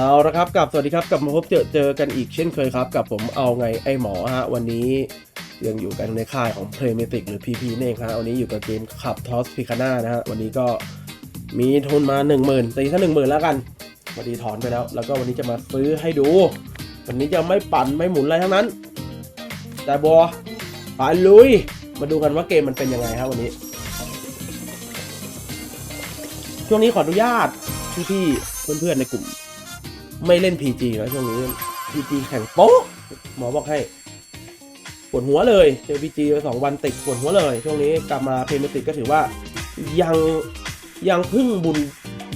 เอาละครับกับสวัสดีครับกลับมาพบเจอเจอกันอีกเช่นเคยครับ กับผมเอาไงไอหมอฮะวันนี้ยังอยู่กันในค่ายของ p l a y m a t i c หรือ PP นี่เองฮะวันนี้อยู่กับเกมขับทอสพิคาน่านะฮะวันนี้ก็มีทุนมา 1 0,000ตีถ้า1 0,000 แล้วกันพอดีถอนไปแล้ว แล้วก็วันนี้จะมาซื้อให้ดู วันนี้จะไม่ปั่นไม่หมุนอะไรทั้งนั้น แต่บอไปลุย มาดูกันว่าเกมมันเป็นยังไงครับวันนี้ ช่วงนี้ขออนุญาตพี่ๆเพื่อนๆในกลุ่ม ไม่เล่น PG แล้วช่วงนี้ PG แข่งโป๊ะหมอบอกให้ปวดหัวเลยเจอ PG ไปสองวันติดปวดหัวเลย ช่วงนี้กลับมาเพลย์เมติกก็ถือว่ายังยังพึ่งบุญ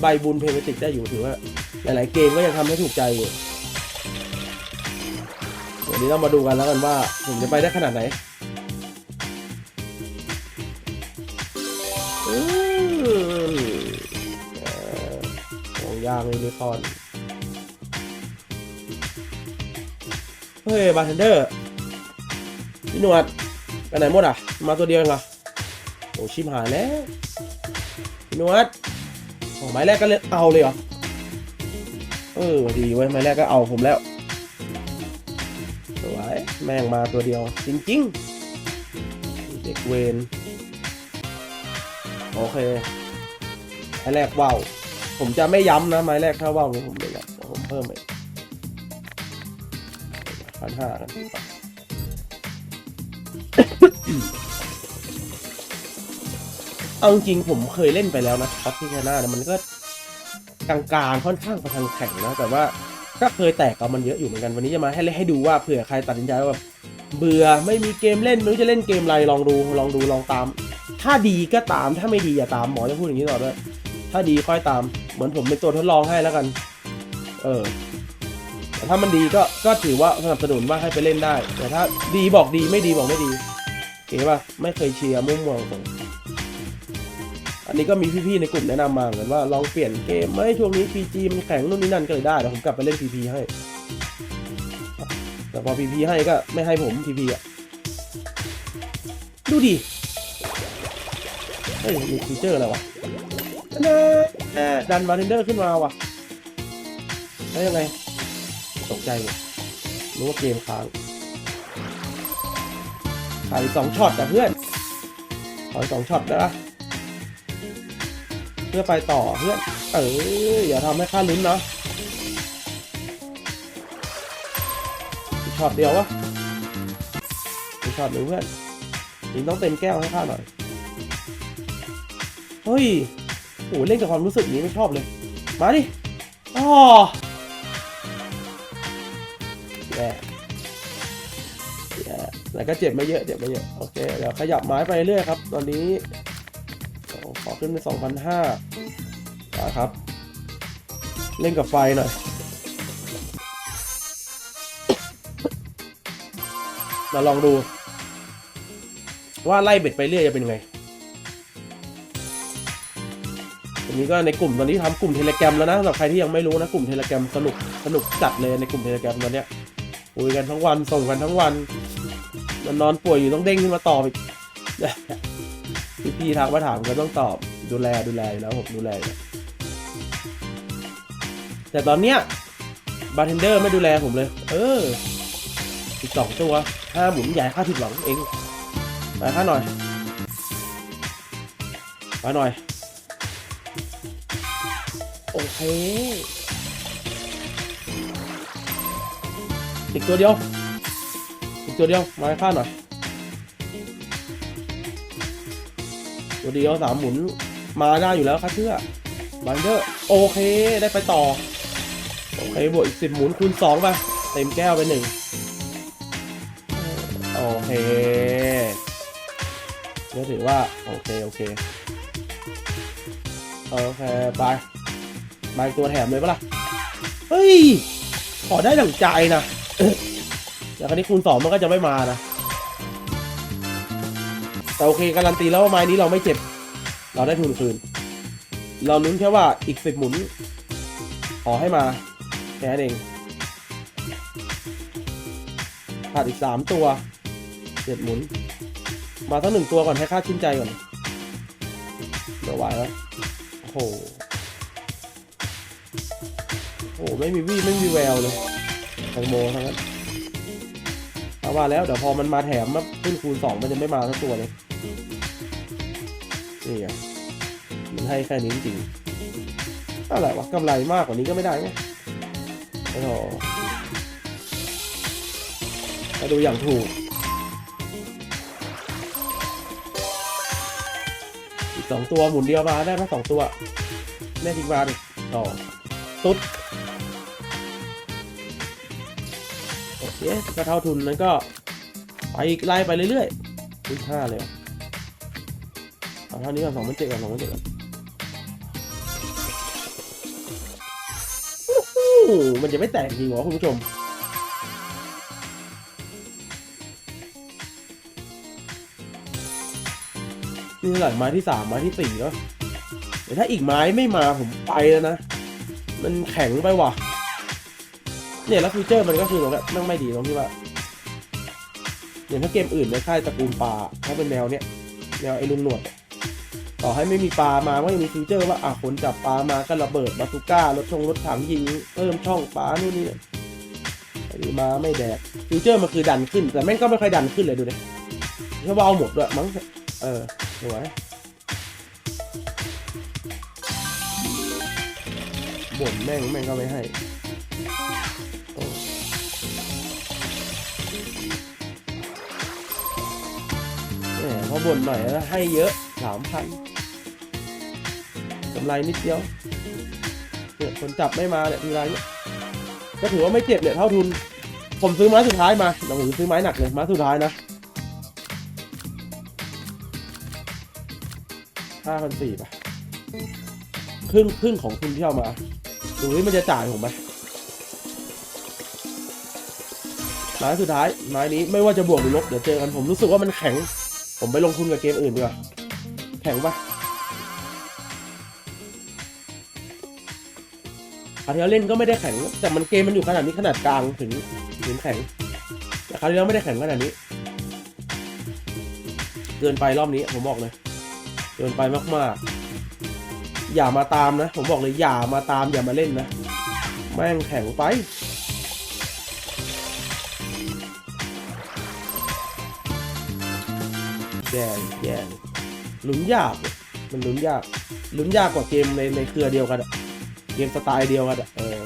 ใบบุญเพลย์เมติกได้อยู่ถือว่า หลาย ๆ เกมก็ยังทำให้ถูกใจอยู่เดี๋ยวนี้เรามาดูกันแล้วกันว่าผมจะไปได้ขนาดไหนอืมอ่อของยางเลยเลคอน เฮ้ยบาร์เทนเดอร์พี่หนวดไปไหนหมดอะ มาตัวเดียวเองเหรอโอ้ชิมหายแล้วพี่หนวดโอ้ไม้แรกก็เล่นเอาเลยเหรอ เออดีเว้ยไม้แรกก็เอาผมแล้วสวยแม่งมาตัวเดียว จริงๆเด็กเวนโอเคไม้แรกว่าวผมจะไม่ย้ำนะไม้แรกถ้าว่าวผมไม่ย้ำผมเพิ่มไป พันห้าเอาจริงผมเคยเล่นไปแล้วนะครับที่แคนาเนี่ยมันก็กลางๆค่อนข้างปทางแข่งนะ แต่ว่าก็เคยแตกกับมันเยอะอยู่เหมือนกันวันนี้จะมาให้ให้ดูว่าเผื่อใครตัดสินใจว่าแบบเบื่อไม่มีเกมเล่นไม่รู้จะเล่นเกมอะไรลองดูลองดูลองตาม ถ้าดีก็ตามถ้าไม่ดีอย่าตามหมอจะพูดอย่างนี้ตลอดด้วยถ้าดีค่อยตามเหมือนผมเป็นตัวทดลองให้แล้วกัน เออ แต่ถ้ามันดีก็ก็ถือว่าสนับสนุนว่าให้ไปเล่นได้ แต่ถ้าดีบอกดีไม่ดีบอกไม่ดีเก๋ป่ะไม่เคยเชียร์มุ่งมองผมอันนี้ก็มีพี่ๆในกลุ่มแนะนำมาเหมือนกันว่าลองเปลี่ยนเกมไหมช่วงนี้ PG มันแข็งนู่นนี่นั่นก็เลยได้เดี๋ยวผมกลับไปเล่น PP ให้ แต่พอ PP ให้ก็ไม่ให้ผม PP อะดูดิเฮ้ยมีฟีเจอร์อะไรวะแน่ดันบาร์เทนเดอร์ขึ้นมาว่ะแล้วยังไง ตกใจหมดรู้ว่าเกมค้างขาดสองช็อตแต่เพื่อนขออีกสองช็อตนะเพื่อไปต่อเพื่อน เอออย่าทำให้ค่าลุ้นนะช็อตเดียววะอีกช็อตหนึ่งเพื่อนยิงต้องเต็มแก้วให้ข้าหน่อย เฮ้ยโหเล่นกับความรู้สึกนี้ไม่ชอบเลย มาดิอ๋อ ก็เจ็บไม่เยอะเจ็บไม่เยอะโอเคเดี๋ยวขยับไม้ไปเรื่อยครับ ตอนนี้ขอขึ้นไปสองพันห้าครับ เล่นกับไฟหน่อยมาลองดู ว่าไล่เบ็ดไปเรื่อยจะเป็นไงอันนี้ก็ในกลุ่มตอนนี้ทำกลุ่มเทเลแกรมแล้วนะสำหรับใครที่ยังไม่รู้นะกลุ่มเทเลแกรมสนุกสนุกจัดเลยในกลุ่มเทเลแกรมตอนเนี้ยคุยกันทั้งวันส่งกันทั้งวัน มันนอนป่วยอยู่ต้องเด้งขึ้นมาตอบอีกพี่พี่ๆทักมาถามก็ต้องตอบดูแลดูแลอยู่แล้วผมดูแลแต่ตอนเนี้ยบาร์เทนเดอร์ไม่ดูแลผมเลย เอออีกสองตัวห้าหมุนใหญ่ค่าผิดหวังเองไปค่าหน่อยไปหน่อย โอเคอีกตัวเดียว กตัวเดียวมาให้ข้าหน่อยตัวเดียวสามหมุนมาได้อยู่แล้วครับเชื่อบันเดอร์โอเคได้ไปต่อ โอเคบวกอีกสิบหมุนคูณสองไปเต็มแก้วไปหนึ่งโอเคก็ถือว่า โอเค โอเค โอเคไปไปตัวแถมเลยปะล่ะ เฮ้ย ขอได้ดั่งใจนะ แต่คราวนี้คูณสองมันก็จะไม่มานะแต่โอเคการันตีแล้วว่าไม้นี้เราไม่เจ็บ เราได้ทุนคืน เราลุ้นแค่ว่าอีกสิบหมุน ขอให้มาแค่นั้นเองขาดอีกสามตัวเจ็ดหมุน มาทั้งหนึ่งตัวก่อนให้ค่าชื่นใจก่อนเดี๋ยวไหวแล้วโอ้โหโอ้ไม่มีวี่ไม่มีแววเลยแตงโมทั้งนั้น เอาว่าแล้วเดี๋ยวพอมันมาแถมมาขึ้นคูณสองมันจะไม่มาทั้งตัวเลยนี่ไงมันให้แค่นี้จริงอะไรวะกำไรมากกว่านี้ก็ไม่ได้ไงโอ้โหมาดูอย่างถูกอีกสองตัวหมุนเดียวมาได้ไหมสองตัวแม่ทิ้งมาดิต่อตุ๊ด เคก็เท่าทุนนั้นก็ไปอีกไล่ไปเรื่อยๆขึ้นห้าเลยเหรอาเท่านี้ก่อนสองพันเจ็ดก่อนสองพันเจ็ดก่อนมันจะไม่แตกจริงเหรอคุณผู้ชมนี่เท่าไหร่ไม้ที่สามไม้ที่สี่แล้วเดี๋ยวถ้าอีกไม้ไม่มาผมไปแล้วนะ มันแข็งไปว่ะ เนี่ยแล้วฟีเจอร์มันก็คือตรงนี้นั่งไม่ดีตรงที่ว่าอย่างถ้าเกมอื่นในค่ายตระกูลปลาถ้าเป็นแนวเนี้ยแนวไอ้ลุงหนวด ต่อให้ไม่มีปลามาก็ยังมีฟีเจอร์ว่าอะคนจับปลามาก็ระเบิดบาซูก้ารถชงรถถังยิงเพิ่มช่องปลานู่นนี่ไอ้นี่มาไม่แดกฟีเจอร์มันคือดันขึ้น แต่แม่งก็ไม่ค่อยดันขึ้นเลยดูดิแค่ว่าเอาหมดด้วยมั้งเออสวยบ่นแม่งแม่งก็ไม่ให้ มพอบ่นหน่อยแล้วให้เยอะสามพันกำไรนิดเดียวเนี่ยคนจับไม่มาเนี่ยทีไรเนี่ยก็ถือว่าไม่เจ็บเนี่ยเท่าทุน ผมซื้อไม้สุดท้ายมาแต่ผมซื้อไม้หนักเลยไม้สุดท้ายนะห้าพันสี่ป่ะครึ่งครึ่งของทุนที่เอามาดูนี่มันจะจ่ายผมไหมไม้สุดท้ายไม้นี้ไม่ว่าจะบวกหรือลบเดี๋ยวเจอกันผมรู้สึกว่ามันแข็ง ผมไปลงทุนกับเกมอื่นดีกว่าแข็งปะคราวที่แล้วเล่นก็ไม่ได้แข็ง แต่มันเกมมันอยู่ขนาดนี้ขนาดกลางถึงถึงแข็งแต่คราวที่แล้วไม่ได้แข็งขนาดนี้ เกินไปรอบนี้ผมบอกเลย เกินไปมากๆ อย่ามาตามนะ ผมบอกเลยอย่ามาตามอย่ามาเล่นนะ แม่งแข็งไป ลุ้นยาก มันลุ้นยาก ลุ้นยากกว่าเกมในในเครือเดียวกันเกมสไตล์เดียวกันอเออ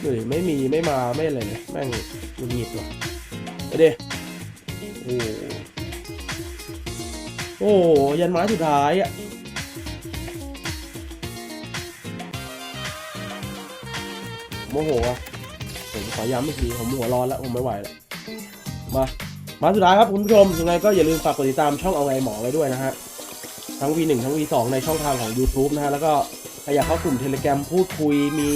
หรือไม่มีไม่มาไม่อะไรเลยแม่งหงุดหงิดว่ะไปดิโอ้โหโอ้ยันไม้สุดท้ายอะโมโหอะ ผมขอย้ำอีกทีผมหัวร้อนแล้วผมไม่ไหวแล้วมามาสุดท้ายครับคุณผู้ชมยังไงก็อย่าลืมฝากกดติดตามช่องเอาไงหมอไว้ด้วยนะฮะทั้ง V1 ทั้ง V2 ในช่องทางของ YouTube นะฮะแล้วก็ใครอยากเข้ากลุ่ม Telegram พูดคุยมี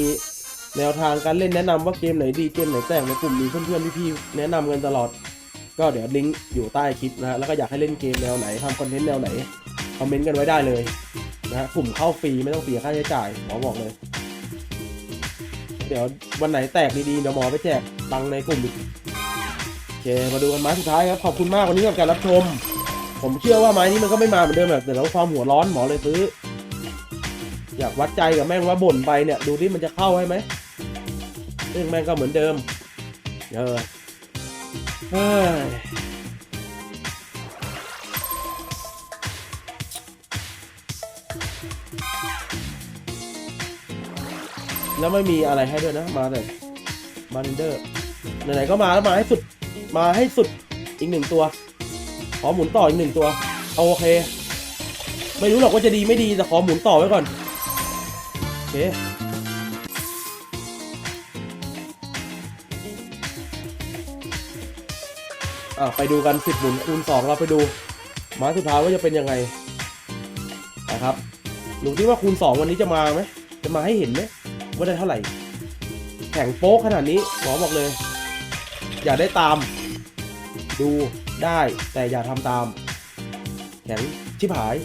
แนวทางการเล่นแนะนำว่าเกมไหนดีเกมไหนแต่งในกลุ่มมีเพื่อนๆพี่ๆแนะนำกันตลอด ก็เดี๋ยวลิงก์อยู่ใต้คลิปนะฮะแล้วก็อยากให้เล่นเกมแนวไหนทำคอนเทนต์แนวไหนคอมเมนต์กันไว้ได้เลยนะฮะกลุ่มเข้าฟรีไม่ต้องเสียค่าใช้จ่ายหมอบอกเลย เดี๋ยววันไหนแตกดีๆเดี๋ยวหมอไปแจกตังในกลุ่มอีกโอเคมาดูกันไม้สุดท้ายครับขอบคุณมากวันนี้กับการรับชม ผมเชื่อว่าไม้นี้มันก็ไม่มาเหมือนเดิมแบบแต่แล้วความหัวร้อนหมอเลยซื้อ อยากวัดใจกับแม่งว่าบ่นไปเนี่ย ดูที่มันจะเข้าให้ไหมซึ่งแม่งก็เหมือนเดิม เออเฮ้ย แล้วไม่มีอะไรให้ด้วยนะ มาแต่มาเรนเดอร์ไหนๆก็มาแล้วมาให้สุด มาให้สุดอีกหนึ่งตัว ขอหมุนต่ออีกหนึ่งตัว เอาโอเค ไม่รู้หรอกว่าจะดีไม่ดี แต่ขอหมุนต่อไว้ก่อน โอเค อะ ไปดูกันสิบหมุนคูณสองเราไปดูม้สุดท้ายว่าจะเป็นยังไงนะครับดูที่ว่าคูณสองวันนี้จะมาไหมจะมาให้เห็นไหม ว่าได้เท่าไหร่ แข่งโป๊กขนาดนี้หมอบอกเลย อย่าได้ตาม ดูได้แต่อย่าทำตาม แข็งชิบหาย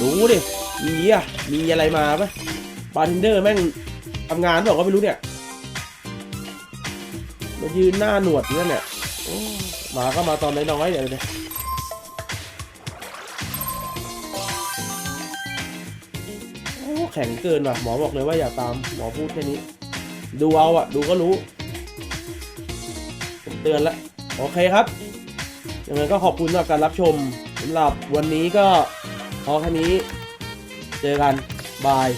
ดูดิ มีอะมีอะไรมาปะบาร์เทนเดอร์แม่งทำงานบอกก็ไม่รู้เนี่ยมายืนหน้าหนวดอยู่นั่นแหละโอ้หมาก็มาตอนน้อยๆเดี๋ยวเลย แข็งเกินว่ะหมอบอกเลยว่าอย่าตามหมอพูดแค่นี้ ดูเอาอะดูก็รู้ผมเตือนแล้วโอเคครับยังไงก็ขอบคุณสำหรับการรับชมสำหรับวันนี้ก็พอแค่นี้ เจอกัน บาย